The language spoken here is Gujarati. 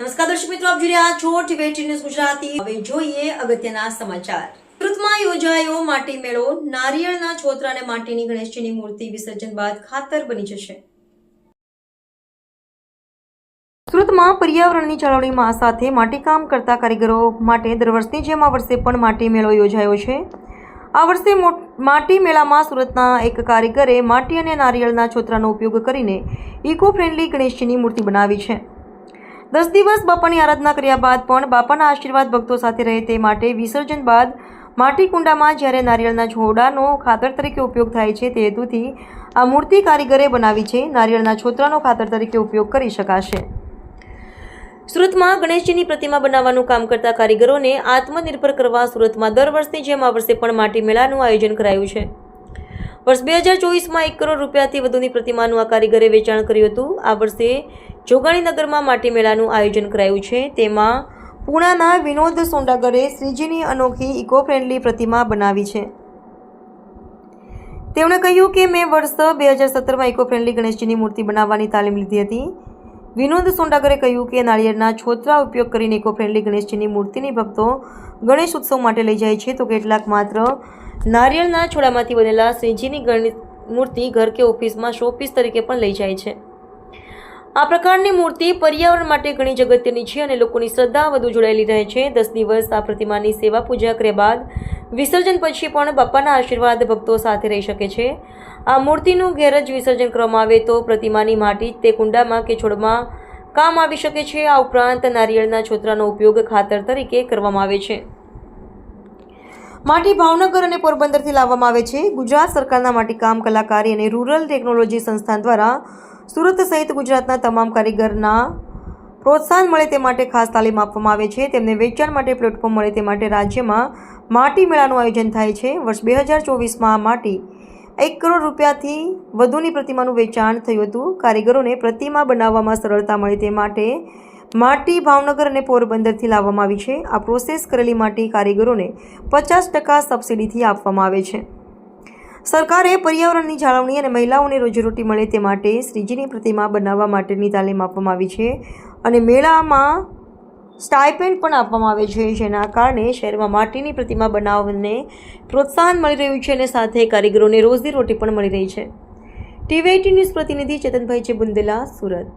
નમસ્કાર દર્શક મિત્રો, આપ જોઈ રહ્યા છો ટીવી ન્યૂઝ ગુજરાતી. હવે જોઈએ અગત્યના સમાચાર. સુરતમાં યોજાયો માટી મેળો. નારિયેળના છોતરા અને માટીની ગણેશજીની મૂર્તિ વિસર્જન બાદ ખાતર બની જશે. સુરતમાં પર્યાવરણની જાળવણીમાં સાથે માટીકામ કરતા કારીગરો માટે દર વર્ષની જેમ આ વર્ષે પણ માટી મેળો યોજાયો છે. આ વર્ષે માટી મેળામાં સુરતના એક કારીગરે માટી અને નારિયેળના છોતરાનો ઉપયોગ કરીને ઇકો ફ્રેન્ડલી ગણેશજીની મૂર્તિ બનાવી છે. દસ દિવસ બાપાની આરાધના કર્યા બાદ પણ બાપાના આશીર્વાદ ભક્તો સાથે રહે તે માટે વિસર્જન બાદ માટી કુંડામાં જ્યારે નારિયેળના છોડાનો ખાતર તરીકે ઉપયોગ થાય છે તે હેતુથી આ મૂર્તિ કારીગરે બનાવી છે. નારિયેળના છોતરાનો ખાતર તરીકે ઉપયોગ કરી શકાશે. સુરતમાં ગણેશજીની પ્રતિમા બનાવવાનું કામ કરતા કારીગરોને આત્મનિર્ભર કરવા સુરતમાં દર વર્ષની જેમ આ વર્ષે પણ માટી મેળાનું આયોજન કરાયું છે. વર્ષ બે હજાર ચોવીસમાં એક કરોડ રૂપિયાથી વધુની પ્રતિમાનું આ કારીગરે વેચાણ કર્યું હતું. આ વર્ષે જોગાણીનગરમાં માટી મેળાનું આયોજન કરાયું છે. તેમાં પૂણાના વિનોદ સોંડાગરે શ્રીજીની અનોખી ઇકો ફ્રેન્ડલી પ્રતિમા બનાવી છે. તેમણે કહ્યું કે મેં વર્ષ બે હજાર સત્તરમાં ઇકો ફ્રેન્ડલી ગણેશજીની મૂર્તિ બનાવવાની તાલીમ લીધી હતી. વિનોદ સોંડાગરે કહ્યું કે નાળિયેરના છોતરા ઉપયોગ કરીને ઇકો ફ્રેન્ડલી ગણેશજીની મૂર્તિની ભક્તો ગણેશ ઉત્સવ માટે લઈ જાય છે. તો કેટલાક માત્ર નારિયેળના છોડામાંથી બનેલા શ્રીજીની ગણેશ મૂર્તિ ઘર કે ઓફિસમાં શોપીસ તરીકે પણ લઈ જાય છે. આ પ્રકારની મૂર્તિ પર્યાવરણ માટે ઘણી જ અગત્યની છે અને લોકોની શ્રદ્ધા વધુ જોડાયેલી રહે છે. દસ દિવસ આ પ્રતિમાની સેવા પૂજા કર્યા બાદ વિસર્જન પછી પણ બાપાના આશીર્વાદ ભક્તો સાથે રહી શકે છે. આ મૂર્તિનું ઘેર જ વિસર્જન કરવામાં આવે તો પ્રતિમાની માટી તે કુંડામાં કે છોડમાં કામ આવી શકે છે. આ ઉપરાંત નારિયેળના છોતરાનો ઉપયોગ ખાતર તરીકે કરવામાં આવે છે. માટી ભાવનગર અને પોરબંદરથી લાવવામાં આવે છે. ગુજરાત સરકારના માટીકામ કલાકારી અને રૂરલ ટેકનોલોજી સંસ્થાન દ્વારા સુરત સહિત ગુજરાતના તમામ કારીગરના પ્રોત્સાહન મળે તે માટે ખાસ તાલીમ આપવામાં આવે છે. તેમને વેચાણ માટે પ્લેટફોર્મ મળે તે માટે રાજ્યમાં માટી મેળાનું આયોજન થાય છે. વર્ષ બે હજાર ચોવીસમાં માટી એક કરોડ રૂપિયાથી વધુની પ્રતિમાનું વેચાણ થયું હતું. કારીગરોને પ્રતિમા બનાવવામાં સરળતા મળે તે માટે માટી ભાવનગર અને પોરબંદરથી લાવવામાં આવી છે. આ પ્રોસેસ કરેલી માટી કારીગરોને પચાસ ટકા સબસિડીથી આપવામાં આવે છે. સરકારે પર્યાવરણની જાળવણી અને મહિલાઓને રોજીરોટી મળે તે માટે શ્રીજીની પ્રતિમા બનાવવા માટેની તાલીમ આપવામાં આવી છે અને મેળામાં સ્ટાઇપેન્ડ પણ આપવામાં આવે છે, જેના કારણે શહેરમાં માટીની પ્રતિમા બનાવવાને પ્રોત્સાહન મળી રહ્યું છે અને સાથે કારીગરોને રોજીરોટી પણ મળી રહી છે. ટીવી એઇટીન ન્યૂઝ પ્રતિનિધિ ચેતનભાઈ છે બુંદેલા સુરત.